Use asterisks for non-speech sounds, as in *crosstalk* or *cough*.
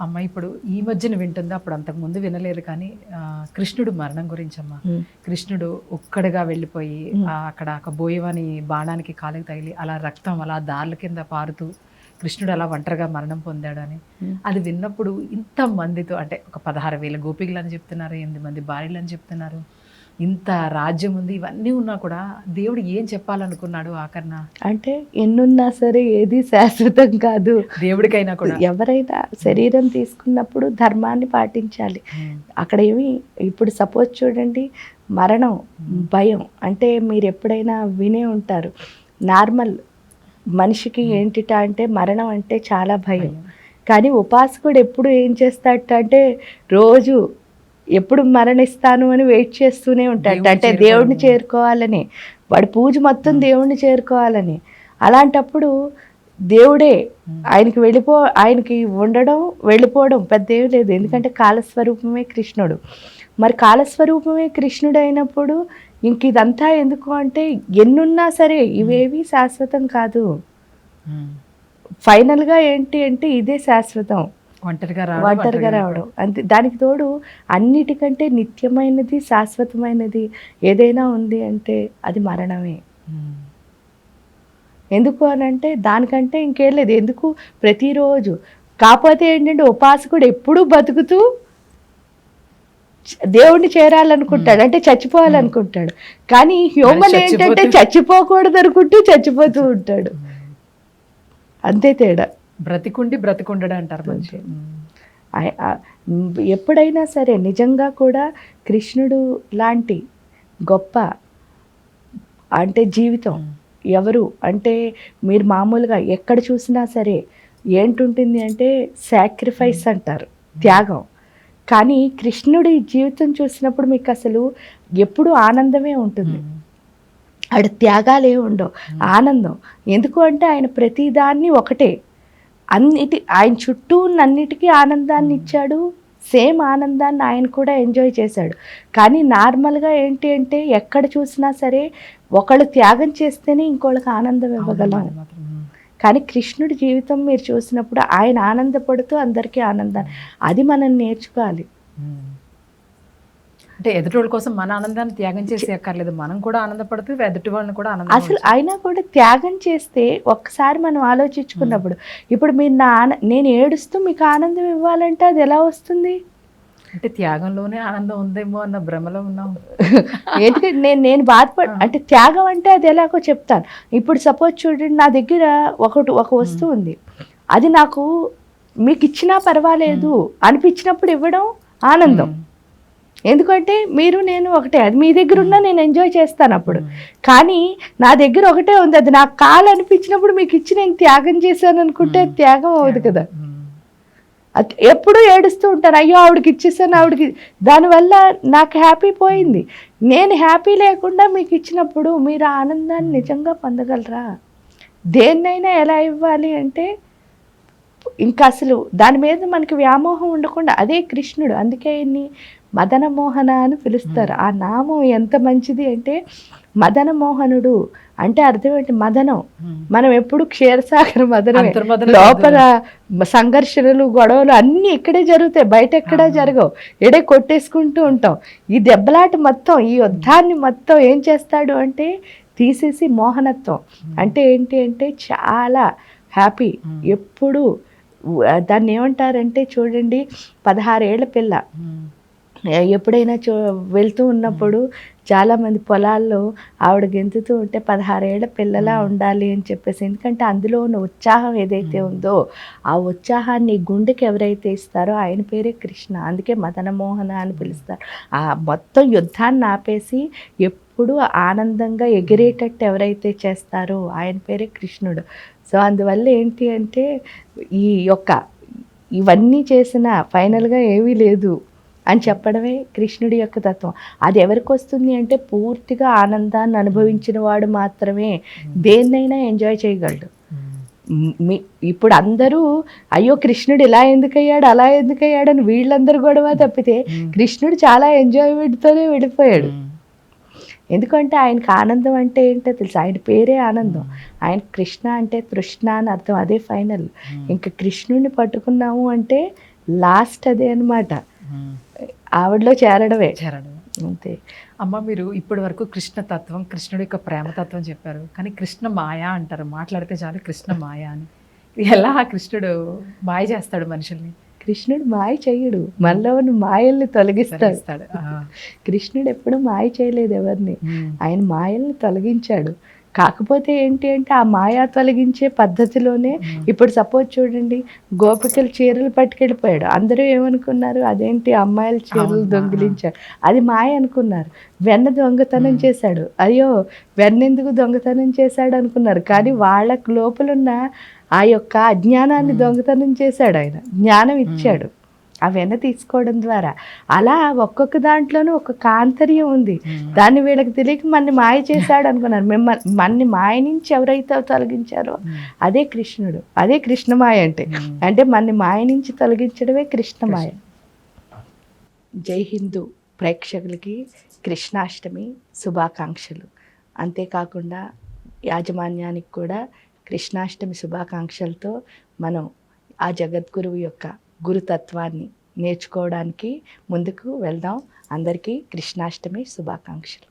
అమ్మ ఇప్పుడు ఈ మధ్యన వింటుంది? అప్పుడు అంతకు ముందు వినలేదు కానీ కృష్ణుడు మరణం గురించి అమ్మ కృష్ణుడు ఒక్కడిగా వెళ్ళిపోయి అక్కడ ఒక బోయవాని బాణానికి కాలుకి తగిలి అలా రక్తం అలా దార్ల కింద పారుతూ కృష్ణుడు అలా ఒంటరిగా మరణం పొందాడు అని. అది విన్నప్పుడు ఇంత మందితో అంటే ఒక పదహారు వేల గోపికలు అని చెప్తున్నారు ఎనిమిది మంది భార్యలు అని చెప్తున్నారు. ఇంత రాజ్యం ఉంది ఇవన్నీ ఉన్నా కూడా దేవుడు ఏం చెప్పాలనుకున్నాడు ఆకర్ణ అంటే ఎన్నున్నా సరే ఏది శాశ్వతం కాదు. దేవుడికైనా కూడా. ఎవరైనా శరీరం తీసుకున్నప్పుడు ధర్మాన్ని పాటించాలి. అక్కడ ఏమి ఇప్పుడు సపోజ్ చూడండి మరణం భయం అంటే మీరు ఎప్పుడైనా వినే ఉంటారు. నార్మల్ మనిషికి ఏంటిట అంటే మరణం అంటే చాలా భయం. కానీ ఉపాసకుడు ఎప్పుడు ఏం చేస్తాడట అంటే రోజు ఎప్పుడు మరణిస్తాను అని వెయిట్ చేస్తూనే ఉంటాడు. అంటే. దేవుడిని చేరుకోవాలని. వాడి పూజ మొత్తం దేవుడిని చేరుకోవాలని. అలాంటప్పుడు దేవుడే ఆయనకి వెళ్ళిపో ఆయనకి ఉండడం వెళ్ళిపోవడం పెద్ద ఏం లేదు. ఎందుకంటే కాలస్వరూపమే కృష్ణుడు. మరి కాలస్వరూపమే కృష్ణుడు అయినప్పుడు ఇంక ఇదంతా ఎందుకు అంటే ఎన్నున్నా సరే ఇవేవి శాశ్వతం కాదు. ఫైనల్గా ఏంటి అంటే ఇదే శాశ్వతం. ఒంటరిగా రావడం, అంతే. దానికి తోడు అన్నిటికంటే నిత్యమైనది శాశ్వతమైనది ఏదైనా ఉంది అంటే అది మరణమే. ఎందుకు అని అంటే దానికంటే ఇంకేం లేదు. ఎందుకు? ప్రతిరోజు. కాకపోతే ఏంటంటే ఉపాసకుడు ఎప్పుడూ బతుకుతూ దేవుణ్ణి చేరాలనుకుంటాడు. అంటే చచ్చిపోవాలనుకుంటాడు. కానీ హ్యూమన్ ఏంటంటే చచ్చిపోకూడదు అనుకుంటూ చచ్చిపోతూ ఉంటాడు. అంతే తేడా. బ్రతికుండి బ్రతికుండడు అంటారు మంచి ఎప్పుడైనా సరే నిజంగా కూడా కృష్ణుడు లాంటి గొప్ప అంటే జీవితం ఎవరు? అంటే మీరు మామూలుగా ఎక్కడ చూసినా సరే ఏంటుంటుంది అంటే సాక్రిఫైస్ అంటారు త్యాగం. కానీ కృష్ణుడి జీవితం చూసినప్పుడు మీకు అసలు ఎప్పుడు ఆనందమే ఉంటుంది. ఆడ త్యాగాలే ఉండవు ఆనందం. ఎందుకు అంటే ఆయన ప్రతిదాన్ని ఒకటే. అన్నిటి ఆయన చుట్టూ ఉన్న అన్నిటికీ ఆనందాన్ని ఇచ్చాడు. సేమ్ ఆనందాన్ని ఆయన కూడా ఎంజాయ్ చేశాడు. కానీ నార్మల్గా ఏంటి అంటే ఎక్కడ చూసినా సరే ఒకళ్ళు త్యాగం చేస్తేనే ఇంకోళ్ళకి ఆనందం ఇవ్వగలం. కానీ కృష్ణుడి జీవితం మీరు చూసినప్పుడు ఆయన ఆనందపడుతూ అందరికీ ఆనందాన్ని అది మనం నేర్చుకోవాలి. అంటే ఎదుటి వాళ్ళ కోసం మన ఆనందాన్ని త్యాగం చేసి అక్కర్లేదు మనం కూడా ఆనందపడుతూ ఎదుటి వాళ్ళని కూడా ఆనందం అసలు అయినా కూడా త్యాగం చేస్తే ఒక్కసారి మనం ఆలోచించుకున్నప్పుడు ఇప్పుడు మీరు నా నేను ఏడుస్తూ మీకు ఆనందం ఇవ్వాలంటే అది ఎలా వస్తుంది? అంటే త్యాగంలోనే ఆనందం ఉందేమో అన్న భ్రమలో ఉన్నాం. *laughs* ఎందుకంటే నేను నేను బాధపడ అంటే త్యాగం అంటే అది ఎలాగో చెప్తాను. ఇప్పుడు సపోజ్ చూడండి నా దగ్గర ఒకటి ఒక వస్తువు ఉంది. అది నాకు మీకు ఇచ్చినా పర్వాలేదు అనిపించినప్పుడు ఇవ్వడం ఆనందం. ఎందుకంటే మీరు నేను ఒకటే అది మీ దగ్గర ఉన్నా నేను ఎంజాయ్ చేస్తాను అప్పుడు. కానీ నా దగ్గర ఒకటే ఉంది అది నాకు కాలు అనిపించినప్పుడు మీకు ఇచ్చి నేను త్యాగం చేశాను అనుకుంటే త్యాగం అవ్వదు కదా. ఎప్పుడూ ఏడుస్తూ ఉంటాను అయ్యో ఆవిడకి ఇచ్చేసాను ఆవిడకి దానివల్ల నాకు హ్యాపీ పోయింది. నేను హ్యాపీ లేకుండా మీకు ఇచ్చినప్పుడు మీరు ఆనందాన్ని నిజంగా పొందగలరా? దేన్నైనా ఎలా ఇవ్వాలి అంటే ఇంకా అసలు దాని మీద మనకి వ్యామోహం ఉండకుండా అదే కృష్ణుడు. అందుకే ఇన్ని మదన మోహన అని పిలుస్తారు. ఆ నామం ఎంత మంచిది అంటే మదన మోహనుడు అంటే అర్థం ఏంటి? మదనం. మనం ఎప్పుడు క్షీరసాగర మదనమే. అంతర్మదనం లోపల సంఘర్షణలు గొడవలు అన్నీ ఇక్కడే జరుగుతాయి. బయట ఎక్కడా జరగవు. ఎడే కొట్టేసుకుంటూ ఉంటాం. ఈ దెబ్బలాట మొత్తం ఈ యుద్ధాన్ని మొత్తం ఏం చేస్తాడు అంటే తీసేసి మోహనత్వం. అంటే ఏంటి అంటే చాలా హ్యాపీ. ఎప్పుడు దాన్ని ఏమంటారంటే చూడండి పదహారేళ్ళ పిల్ల. ఎప్పుడైనా చూ వెళ్తూ ఉన్నప్పుడు చాలామంది పొలాల్లో ఆవిడ గెంతుతూ ఉంటే పదహారేళ్ళ పిల్లలా ఉండాలి అని చెప్పేసి ఎందుకంటే అందులో ఉన్న ఉత్సాహం ఏదైతే ఉందో ఆ ఉత్సాహాన్ని గుండెకి ఎవరైతే ఇస్తారో ఆయన పేరే కృష్ణ. అందుకే మదనమోహన అని పిలుస్తారు. ఆ మొత్తం యుద్ధాన్ని ఆపేసి ఎప్పుడు ఆనందంగా ఎగిరేటట్టు ఎవరైతే చేస్తారో ఆయన పేరే కృష్ణుడు. సో అందువల్ల ఏంటి అంటే ఈ యొక్క ఇవన్నీ చేసిన ఫైనల్గా ఏమీ లేదు. అని చెప్పడమే కృష్ణుడి యొక్క తత్వం. అది ఎవరికి వస్తుంది అంటే పూర్తిగా ఆనందాన్ని అనుభవించిన వాడు మాత్రమే దేన్నైనా ఎంజాయ్ చేయగలడు. మీ- ఇప్పుడు అందరూ అయ్యో కృష్ణుడు ఇలా ఎందుకయ్యాడు అలా ఎందుకయ్యాడు అని వీళ్ళందరూ గొడవ తప్పితే కృష్ణుడు చాలా ఎంజాయ్మెంట్తోనే వెళ్ళిపోయాడు. ఉమ్. ఎందుకంటే ఆయనకి ఆనందం అంటే ఏంటో తెలుసు. ఆయన పేరే ఆనందం. ఆయన కృష్ణ అంటే తృష్ణ అని అర్థం. అదే ఫైనల్ ఇంకా కృష్ణుడిని పట్టుకున్నాము అంటే లాస్ట్ అదే అనమాట. ఆవిడలో చేరడమే. చేరడం అంతే. అమ్మ మీరు ఇప్పటి వరకు కృష్ణ తత్వం కృష్ణుడి యొక్క ప్రేమతత్వం చెప్పారు. కానీ కృష్ణ మాయ అంటారు. మాట్లాడితే చాలు కృష్ణ మాయ అని. ఎలా కృష్ణుడు మాయ చేస్తాడు మనుషుల్ని? కృష్ణుడు మాయ చెయ్యడు. మనలో ఉన్న మాయల్ని తొలగిస్తాడు. కృష్ణుడు ఎప్పుడు మాయ చేయలేదు ఎవరిని. ఆయన మాయల్ని తొలగించాడు. కాకపోతే ఏంటి అంటే ఆ మాయా తొలగించే పద్ధతిలోనే ఇప్పుడు సపోజ్ చూడండి గోపికలు చీరలు పట్టుకెళ్ళిపోయాడు. అందరూ ఏమనుకున్నారు? అదేంటి అమ్మాయిల చీరలు దొంగిలించాడు. అది మాయ అనుకున్నారు. వెన్న దొంగతనం చేశాడు. అయ్యో వెన్నెందుకు దొంగతనం చేశాడు అనుకున్నారు. కానీ వాళ్ళ లోపలున్న ఆ యొక్క అజ్ఞానాన్ని దొంగతనం చేశాడు ఆయన. జ్ఞానం ఇచ్చాడు. ఆ వెన్న తీసుకోవడం ద్వారా. అలా ఒక్కొక్క దాంట్లోనూ ఒక్కొక్క ఆంతర్యం ఉంది. దాన్ని వీళ్ళకి తెలియక మన్ని మాయ చేశాడు అనుకున్నారు. మిమ్మల్ని మన్ని మాయ నుంచి ఎవరైతే తొలగించారో అదే కృష్ణుడు. అదే కృష్ణమాయ అంటే. అంటే మన్ని మాయ నుంచి తొలగించడమే కృష్ణమాయ. జై హిందూ ప్రేక్షకులకి కృష్ణాష్టమి శుభాకాంక్షలు. అంతేకాకుండా యాజమాన్యానికి కూడా కృష్ణాష్టమి శుభాకాంక్షలతో మనం ఆ జగద్గురువు యొక్క గురుతత్వాన్ని నేర్చుకోవడానికి ముందుకు వెళ్దాం. అందరికీ కృష్ణాష్టమి శుభాకాంక్షలు.